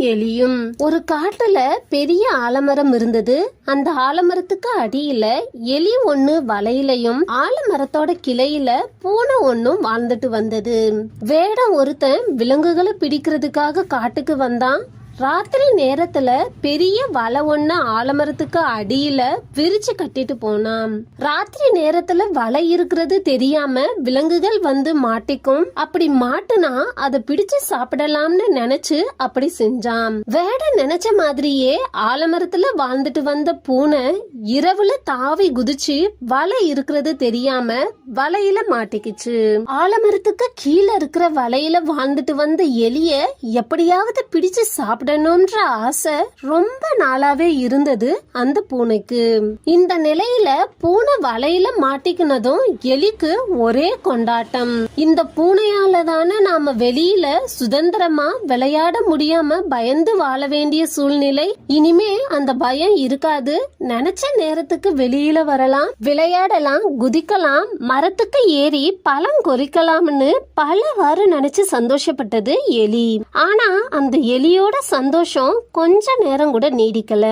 எலியும் ஒரு காட்டுல பெரிய ஆலமரம் இருந்தது. அந்த ஆலமரத்துக்கு அடியில எலி ஒண்ணு வலையிலையும் ஆலமரத்தோட கிளையில பூனை ஒண்ணும் வாழ்ந்துட்டு வந்தது. வேடம் ஒருத்தன் விலங்குகளை பிடிக்கிறதுக்காக காட்டுக்கு வந்தான். ராத்திரி நேரத்துல பெரிய வலை ஒண்ணு ஆலமரத்துக்கு அடியில விரிச்சு கட்டிட்டு போனான். ராத்திரி நேரத்துல வலை இருக்கிறது தெரியாம விலங்குகள் வந்து மாட்டிக்கும். அப்படி மாட்டுனா அதை பிடிச்சு சாப்பிடலாம்னு நினைச்சு அப்படி செஞ்சான். வேட நினைச்ச மாதிரியே ஆலமரத்துல வாழ்ந்துட்டு வந்த பூனை இரவுல தாவி குதிச்சு வலை இருக்கிறது தெரியாம வலையில மாட்டிக்கிச்சு. ஆலமரத்துக்கு கீழே இருக்கிற வலையில வாழ்ந்துட்டு வந்த எலிய எப்படியாவது பிடிச்சு விடணும்ன்ற ஆசை ரொம்ப நாளாவே இருந்தது அந்த பூனைக்கு. இந்த நிலையில பூனை வலையில மாட்டிக்கினதும் எலிக்கு ஒரே கொண்டாட்டம். இந்த பூனையால தானே நாம வெளியில சுதந்திரமா விளையாட முடியாம பயந்து வாழ வேண்டிய சூழ்நிலை. இனிமே அந்த பயம் இருக்காது. நினைச்ச நேரத்துக்கு வெளியில வரலாம் விளையாடலாம் குதிக்கலாம் மரத்துக்கு ஏறி பழம் கொறிக்கலாம்னு பலவாறு நினைச்சு சந்தோஷப்பட்டது எலி. ஆனா அந்த எலியோட சந்தோஷம் கொஞ்ச நேரம் கூட நீடிக்கல.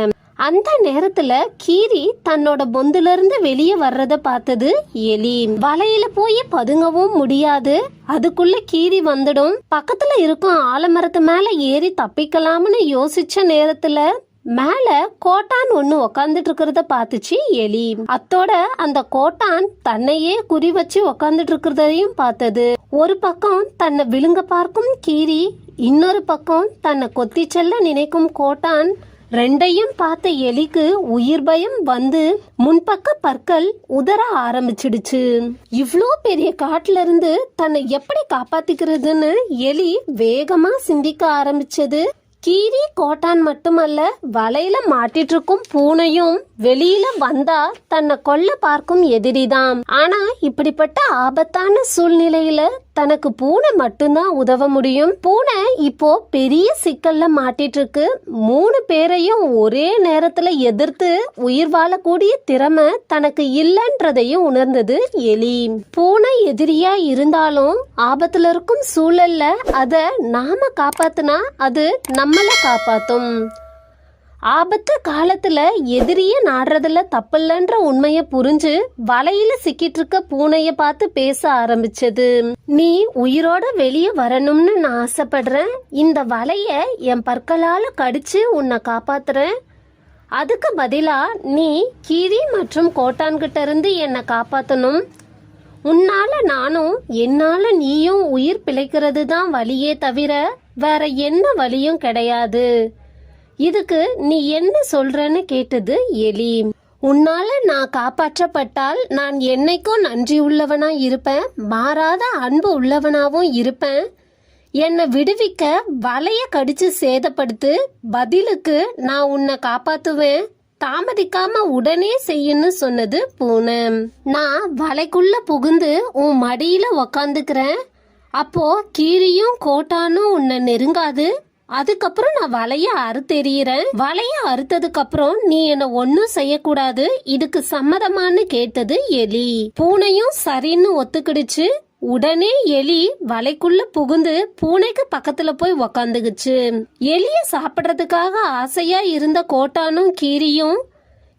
அந்த நேரத்துல கீரி தன்னோட பொந்துல இருந்து வெளியே வர்றத பார்த்தது எலி. வலையில போய் பதுங்கவும் முடியாது. அதுக்குள்ள கீரி வந்துடும். பக்கத்துல இருக்கும் ஆலமரத்து மேல ஏறி தப்பிக்கலாம்னு யோசிச்ச நேரத்துல மேல கோட்டான் ஒண்ணு உக்காந்துட்டு இருக்கிறத பார்த்துச்சு எலி. அத்தோட அந்த கோட்டான் தன்னையே குறி வச்சு உக்காந்துட்டு இருக்கிறதையும் பார்த்தது. ஒரு பக்கம் தன்னை விழுங்க பார்க்கும் கீரி இன்னொரு பக்கம் தன்னை கொத்தி செல்ல நினைக்கும் கோட்டான். ரெண்டையும் பார்த்த எலிக்கு உயிர் பயம் வந்து முன்பக்க பற்கள் உதற ஆரம்பிச்சிடுச்சு. இவ்ளோ பெரிய காட்டுல இருந்து தன்னை எப்படி காப்பாத்திக்கிறதுன்னு எலி வேகமா சிந்திக்க ஆரம்பிச்சது. கீரி கோட்டான் மட்டுமல்ல வலையில மாட்டிட்டு இருக்கும் பூனையும் வெளியில வந்தா தன்னை கொல்ல பார்க்கும் எதிரிதான். ஆனா இப்படிப்பட்ட ஆபத்தான சூழ்நிலையில தனக்கு பூனை மட்டும்தான் உதவ முடியும். பூனை இப்போ பெரிய சிக்கல்ல மாட்டிட்டு இருக்கு மூணு பேரையும் ஒரே நேரத்துல எதிர்த்து உயிர் வாழக்கூடிய திறமை தனக்கு இல்லைன்றதையும் உணர்ந்தது எலி. பூனை எதிரியா இருந்தாலும் ஆபத்துல இருக்கும் சூழல்ல அத நாம காப்பாத்துனா அது நம்மள காப்பாத்தும். ஆபத்து காலத்துல எதிரிய நாடுறதுல தப்பில்லன்ற உண்மைய புரிஞ்சு வலையில சிக்கிட்டு இருக்க பூனைய பார்த்து பேச ஆரம்பிச்சது. நீ உயிரோட வெளியே வரணும்னு நான் ஆசைப்படுறேன். இந்த வலைய என் பற்களால கடிச்சு உன்னை காப்பாத்துறேன். அதுக்கு பதிலா நீ கீரி மற்றும் கோட்டான்கிட்ட இருந்து என்னை காப்பாத்தணும். உன்னால நானும் என்னால நீயும் உயிர் பிழைக்கிறது தான் வழியே தவிர வேற என்ன வழியும் கிடையாது. இதுக்கு நீ என்ன சொல்றன்னு கேட்டது எலி. உன்னால நான் காப்பாற்றப்பட்டால் நான் என்னைக்கும் நன்றி உள்ளவனா இருப்பேன் மாறாத அன்பு உள்ளவனாவும் இருப்பேன். என்னை விடுவிக்க வலைய கடிச்சு சேதப்படுத்து பதிலுக்கு நான் உன்னை காப்பாத்துவேன். தாமதிக்காம உடனே செய்யுன்னு சொன்னது பூனை. நான் வலைக்குள்ள புகுந்து உன் மடியில உக்காந்துக்கிறேன். அப்போ கீரியும் கோட்டானும் உன்னை நெருங்காது. அதுக்கப்புறம் நான் வலைய அறுத்தெறியறேன். வலைய அறுத்ததுக்கு அப்புறம் நீ என்ன ஒன்னும் செய்யக்கூடாது? இதுக்கு சம்மதமான்னு கேட்டது எலி. பூனையும் சரின்னு ஒத்துக்கிடுச்சு. உடனே எலி வலைக்குள்ள புகுந்து பூனைக்கு பக்கத்துல போய் உக்காந்துக்குச்சு. எலிய சாப்பிடுறதுக்காக ஆசையா இருந்த கோட்டானும் கீரியும்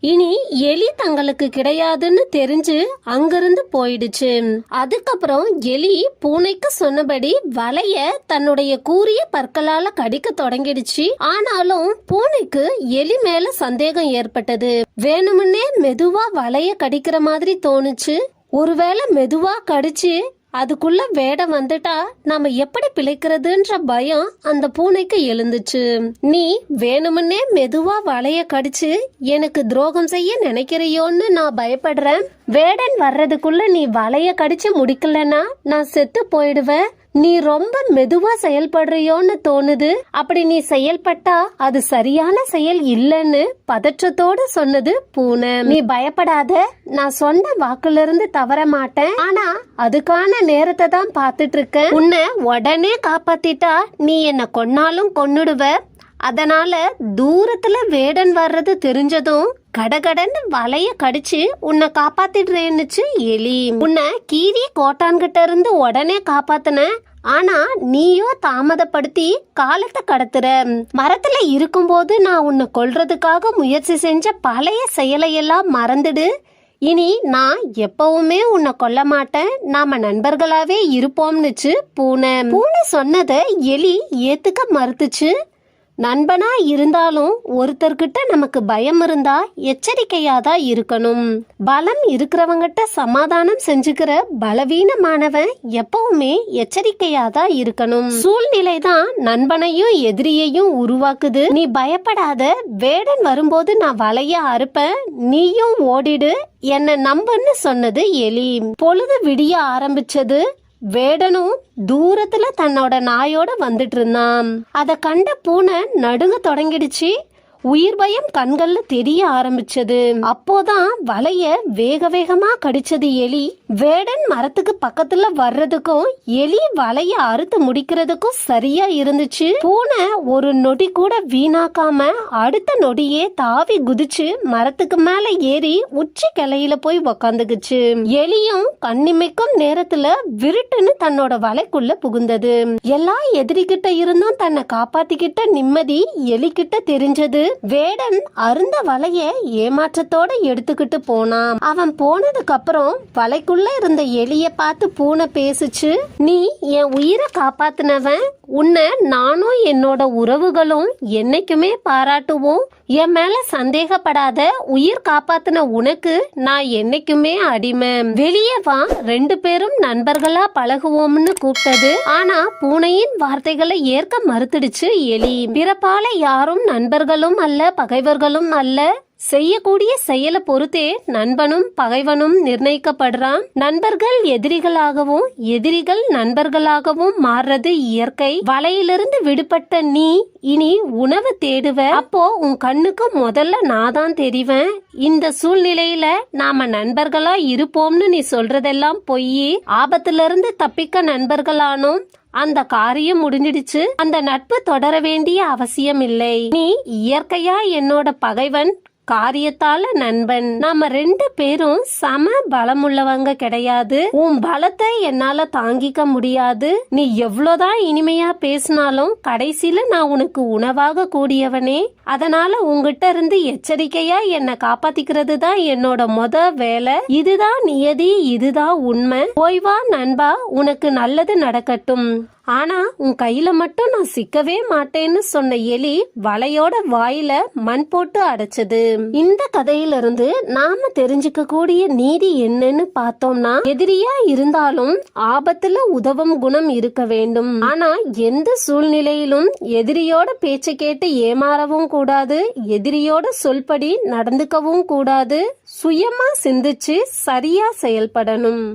இனி எலி தங்களுக்கு கிடையாதுன்னு தெரிஞ்சு அங்கிருந்து போயிடுச்சு. அதுக்கப்புறம் எலி பூனைக்கு சொன்னபடி வலைய தன்னுடைய கூரிய பற்களால கடிக்க தொடங்கிடுச்சு. ஆனாலும் பூனைக்கு எலி மேல சந்தேகம் ஏற்பட்டது. வேணுமுன்னே மெதுவா வலைய கடிக்கிற மாதிரி தோணுச்சு. ஒருவேளை மெதுவா கடிச்சு அதுக்குள்ள வேடம் வந்துட்டா நாம எப்படி பிழைக்கிறதுன்ற பயம் அந்த பூனைக்கு எழுந்துச்சு. நீ வேணுமுன்னே மெதுவா வலைய கடிச்சு எனக்கு துரோகம் செய்ய நினைக்கிறியோன்னு நான் பயப்படுறேன். வேடன் வர்றதுக்குள்ள நீ வலைய கடிச்சு முடிக்கலன்னா நான் செத்து போயிடுவேன். நீ ரொம்ப மெதுவா செயல்படுறியோன்னு தோணுது. அப்படி நீ செயல்பட்டா அது சரியான செயல் இல்லைன்னு பதற்றத்தோட சொன்னது பூனை. நீ பயப்படாத நான் சொன்ன வாக்குல இருந்து தவற மாட்டேன். ஆனா அதுக்கான நேரத்தை தான் பாத்துட்டு இருக்கேன். உன்னை உடனே காப்பாத்திட்டா நீ என்ன கொன்னாலும் கொன்னுடுவ. அதனால தூரத்துல வேடன் வர்றது தெரிஞ்சதும் கடகடன்னு வலைய கடிச்சு உன்னை காப்பாத்திடுறேன்னுச்சு எலி. உன்னை கீரி கோட்டான்கிட்ட இருந்து உடனே காப்பாத்தின. ஆனா நீயோ தாமதப்படுத்தி காலத்தை கடத்துற. மரத்துல இருக்கும்போது நான் உன்னை கொல்றதுக்காக முயற்சி செஞ்ச பழைய செயலையெல்லாம் மறந்துடு. இனி நான் எப்பவுமே உன்னை கொல்ல மாட்டேன். நாம நண்பர்களாவே இருப்போம்னுச்சு பூனை. பூனை சொன்னதை எலி ஏத்துக்க மறுத்துச்சு. நண்பனா இருந்தாலும் ஒருத்தர்கிட்ட நமக்கு பயம் இருந்தா எச்சரிக்கையா தான் இருக்கணும். பலம் இருக்கிறவங்கிட்ட சமாதானம் செஞ்சுக்கிற பலவீனமானவன் எப்பவுமே எச்சரிக்கையா தான் இருக்கணும். சூழ்நிலை தான் நண்பனையும் எதிரியையும் உருவாக்குது. நீ பயப்படாத. வேடன் வரும்போது நான் வலைய அறுப்பேன். நீயும் ஓடிடு. என்ன நம்புன்னு சொன்னது எலி. பொழுது விடிய ஆரம்பிச்சது வேடனும் தூரத்துல தன்னோட நாயோட வந்துட்டு இருந்தான். அத கண்ட பூனை நடுங்க தொடங்கிடுச்சு. உயிர் பயம் கண்கள்ல தெரிய ஆரம்பிச்சது. அப்போதான் வலைய வேக வேகமா கடிச்சது எலி. வேடன் மரத்துக்கு பக்கத்துல வர்றதுக்கும் எலி வலைய அறுத்து முடிக்கிறதுக்கும் சரியா இருந்துச்சு. பூனை ஒரு நொடி கூட வீணாக்காம அடுத்த நொடியே தாவி குதிச்சு மரத்துக்கு மேல ஏறி உச்சி கிளையில போய் உக்காந்துக்குச்சு. எலியும் கண்ணிமைக்கும் நேரத்துல விருட்டுன்னு தன்னோட வலைக்குள்ள புகுந்தது. எல்லா எதிரிகிட்ட இருந்தும் தன்னை காப்பாத்திக்கிட்ட நிம்மதி எலிக்கிட்ட தெரிஞ்சது. வேடன் அருந்த வலைய ஏமாற்றத்தோட எடுத்துக்கிட்டு போனான். அவன் போனதுக்கு அப்புறம் வலைக்குள்ள இருந்த எலிய பார்த்து பூனை பேசுச்சு நீ என் உயிரை காப்பாத்தினவன். உன்னை நானும் என்னோட உறவுகளும் என்னைக்குமே பாராட்டுவோம். என் மேல சந்தேகப்படாத உயிர் காப்பாத்தின உனக்கு நான் என்னைக்குமே அடிமை வெளியே வா ரெண்டு பேரும் நண்பர்களா பழகுவோம்னு கூப்பிட்டது. ஆனா பூனையின் வார்த்தைகளை ஏற்க மறுத்துடுச்சு எலி. பிறப்பால யாரும் நண்பர்களும் அல்ல பகைவர்களும் அல்ல. செய்யக்கூடிய செயலை பொறுத்தே நண்பனும் பகைவனும் நிர்ணயிக்கப்படுறான். நண்பர்கள் எதிரிகளாகவும் எதிரிகள் நண்பர்களாகவும் மாறுறது இயற்கை. வலையிலிருந்து விடுபட்ட நீ இனி உணவு தேடுவ. அப்போ உன் கண்ணுக்கு முதல்ல நான் தான் தெரிவேன். இந்த சூழ்நிலையில நாம நண்பர்களா இருப்போம்னு நீ சொல்றதெல்லாம் பொய் ஆபத்திலிருந்து தப்பிக்க நண்பர்களானோம். அந்த காரியம் முடிஞ்சிடுச்சு. அந்த நட்பு தொடர வேண்டிய அவசியம் இல்லை நீ இயற்கையா என்னோட பகைவன். காரியத்தால நண்பன். நம்ம ரெண்டு பேரும் சம பலமுள்ளவங்க கிடையாது. உன் பலத்தை என்னால தாங்கிக்க முடியாது. நீ எவ்வளவுதான் இனிமையா பேசினாலும் கடைசியில நான் உனக்கு உணவாக கூடியவனே. அதனால உங்ககிட்ட இருந்து எச்சரிக்கையா என்னை காப்பாத்திக்கிறது தான் என்னோட மொத வேலை. இதுதான் நியதி இதுதான் உண்மை. ஓய்வா நண்பா உனக்கு நல்லது நடக்கட்டும். ஆனா உன் கையில மட்டும் நான் சிக்கவே மாட்டேன்னு சொன்ன எலி வலையோட வாயில மண் போட்டு அடைச்சது. இந்த கதையிலிருந்து நாம தெரிஞ்சுக்க கூடிய நீதி என்னன்னு பார்த்தோம்னா எதிரியா இருந்தாலும் ஆபத்துல உதவும் குணம் இருக்க வேண்டும். ஆனா எந்த சூழ்நிலையிலும் எதிரியோட பேச்சை கேட்டு ஏமாறவும் கூடாது எதிரியோட சொல்படி நடந்துக்கவும் கூடாது. சுயமா சிந்திச்சு சரியா செயல்படணும்.